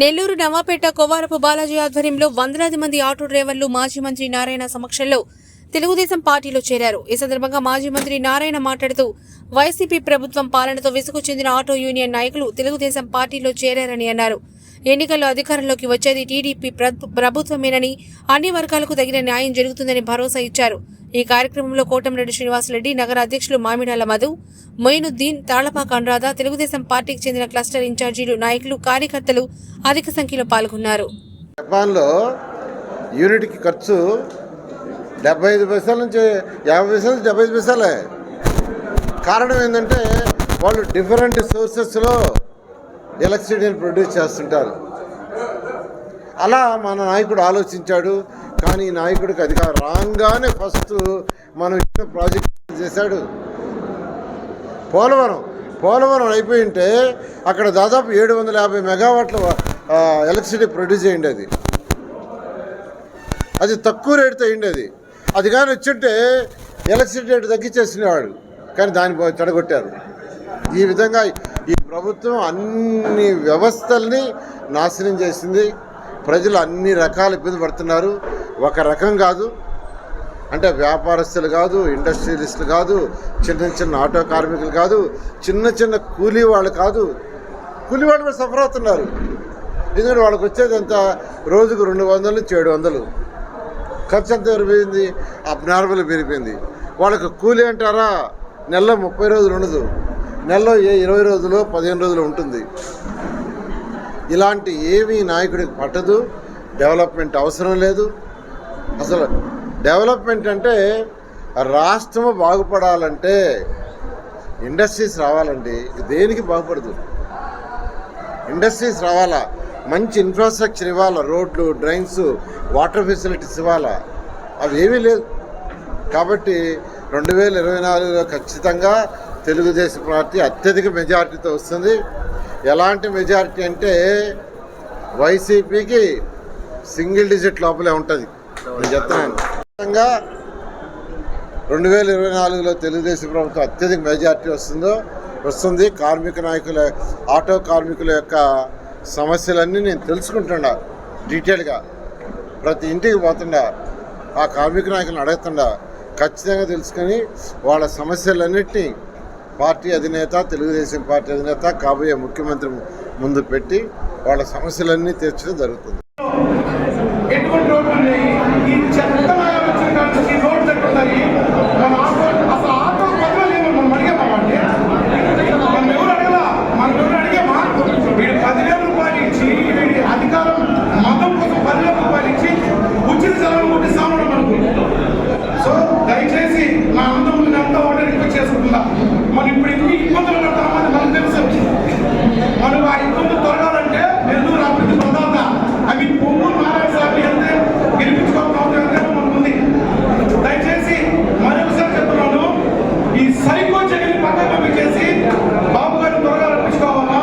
నెల్లూరు నవాపేట కొవారపు బాలాజీ ఆధ్వర్యంలో వందలాది మంది ఆటో డ్రైవర్లు మాజీ మంత్రి నారాయణ సమక్షంలో తెలుగుదేశం పార్టీలో చేరారు. ఈ సందర్భంగా మాజీ మంత్రి నారాయణ మాట్లాడుతూ వైసీపీ ప్రభుత్వం పాలనతో విసుగు చెందిన ఆటో యూనియన్ నాయకులు తెలుగుదేశం పార్టీలో చేరారని అన్నారు. ఎన్నికల్లో అధికారంలోకి వచ్చేది టీడీపీ ప్రభుత్వమేనని అన్ని వర్గాలకు తగిన న్యాయం జరుగుతుందని భరోసా ఇచ్చారు. ఈ కార్యక్రమంలో కోటంరెడ్డి శ్రీనివాసరెడ్డి నగర అధ్యక్షులు మామిడాల మధు మొయినుద్దీన్ తాళపాక అనురాధ తెలుగుదేశం పార్టీకి చెందిన క్లస్టర్ ఇన్ఛార్జీలు నాయకులు కార్యకర్తలు అధిక సంఖ్యలో పాల్గొన్నారు. జపాన్లో యూనిట్కి ఖర్చు డెబ్బై ఐదు పైసల నుంచి యాభై పైసల నుంచి డెబ్బై ఐదు పైసలే. కారణం ఏంటంటే వాళ్ళు డిఫరెంట్ సోర్సెస్లో ఎలక్ట్రిసిటీని ప్రొడ్యూస్ చేస్తుంటారు. అలా మన నాయకుడు ఆలోచించాడు కానీ ఈ నాయకుడికి కాదు రాగానే ఫస్ట్ మనం ఇచ్చిన ప్రాజెక్ట్ చేశాడు. పోలవరం పోలవరం అయిపోయి ఉంటే అక్కడ దాదాపు ఏడు వందల యాభై మెగావాట్ల ఎలక్ట్రిసిటీ ప్రొడ్యూస్ అయ్యింది అది. అది తక్కువ రేటుతో అయ్యింది అది. అది కానీ వచ్చింటే ఎలక్ట్రిసిటీ రేటు తగ్గించేసినవాడు కానీ దాన్ని పో- చెడగొట్టారు. ఈ విధంగా ఈ ప్రభుత్వం అన్ని వ్యవస్థల్ని నాశనం చేసింది. ప్రజలు అన్ని రకాల ఇబ్బంది పడుతున్నారు. ఒక రకం కాదు. అంటే వ్యాపారస్తులు కాదు ఇండస్ట్రియలిస్టులు కాదు చిన్న చిన్న ఆటో కార్మికులు కాదు చిన్న చిన్న కూలీ వాళ్ళు కాదు. కూలీ వాళ్ళు కూడా సఫర్ అవుతున్నారు. ఎందుకంటే వాళ్ళకి వచ్చేది ఎంత? రోజుకు రెండు వందలు నుంచి ఏడు వందలు. ఖర్చు ఎంత పెరిగిపోయింది? అబ్నార్మల్ పెరిగిపోయింది. వాళ్ళకి కూలీ అంటారా? నెలలో ముప్పై రోజులు ఉండదు. నెలలో ఏ ఇరవై రోజులు పదిహేను రోజులు ఉంటుంది. ఇలాంటి ఏమీ నాయకుడికి పట్టదు. డెవలప్మెంట్ అవసరం లేదు. అసలు డెవలప్మెంట్ అంటే రాష్ట్రం బాగుపడాలంటే ఇండస్ట్రీస్ రావాలండి. దేనికి బాగుపడదు? ఇండస్ట్రీస్ రావాలా? మంచి ఇన్ఫ్రాస్ట్రక్చర్ ఇవ్వాలా? రోడ్లు డ్రైన్స్ వాటర్ ఫెసిలిటీస్ ఇవ్వాలా? అవి ఏమీ లేదు కాబట్టి రెండు వేల ఇరవై నాలుగులో ఖచ్చితంగా తెలుగుదేశం పార్టీ అత్యధిక మెజారిటీతో వస్తుంది. ఎలాంటి మెజారిటీ అంటే వైసీపీకి సింగిల్ డిజిట్ లోపలే ఉంటుంది. నేను చెప్తున్నాను. ఖచ్చితంగా రెండు వేల ఇరవై నాలుగులో తెలుగుదేశం ప్రభుత్వం అత్యధిక మెజార్టీ వస్తుందో వస్తుంది. కార్మిక నాయకుల ఆటో కార్మికుల యొక్క సమస్యలన్నీ నేను తెలుసుకుంటుండ డీటెయిల్గా. ప్రతి ఇంటికి పోతుండా ఆ కార్మిక నాయకులను అడుగుతుండా ఖచ్చితంగా తెలుసుకొని వాళ్ళ సమస్యలన్నింటినీ పార్టీ అధినేత తెలుగుదేశం పార్టీ అధినేత కాబోయే ముఖ్యమంత్రి ముందు పెట్టి వాళ్ళ సమస్యలన్నీ తీర్చడం జరుగుతుంది. సైకో చర్యని పక్కన పంపించేసి బాబు గారిని త్వరగా రప్పించుకోవాలా?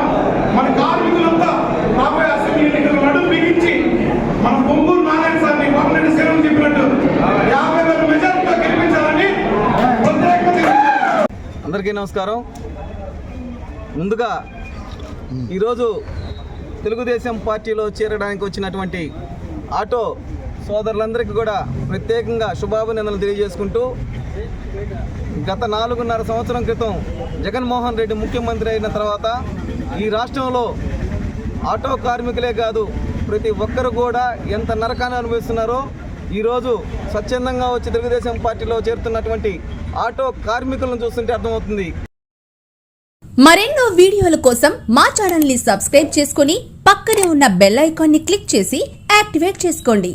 మన కార్మికులంతా రాబోయే అసెంబ్లీ ఎన్నికలు నడుము బిగించి మన పొంగూరు నారాయణ స్వామి కోటరెడ్డి సేవలు చెప్పినట్టు యాభై వేల మెజార్టీతో గెలిపించాలని అందరికీ నమస్కారం. ముందుగా ఈరోజు తెలుగుదేశం పార్టీలో చేరడానికి వచ్చినటువంటి ఆటో సోదరులందరికీ కూడా ప్రత్యేకంగా శుభాభినందనలు తెలియజేసుకుంటూ గత నాలుగున్నర సంవత్సరం క్రితం జగన్మోహన్ రెడ్డి ముఖ్యమంత్రి అయిన తర్వాత ఈ రాష్ట్రంలో ఆటో కార్మికులే కాదు ప్రతి ఒక్కరు కూడా ఎంత నరకాన్ని అనుభవిస్తున్నారో ఈరోజు స్వచ్ఛందంగా వచ్చి తెలుగుదేశం పార్టీలో చేరుతున్నటువంటి ఆటో కార్మికులను చూస్తుంటే అర్థమవుతుంది. మరెన్నో వీడియోల కోసం మా ఛానల్ని సబ్స్క్రైబ్ చేసుకుని పక్కనే ఉన్న బెల్ ఐకాన్ని క్లిక్ చేసి యాక్టివేట్ చేసుకోండి.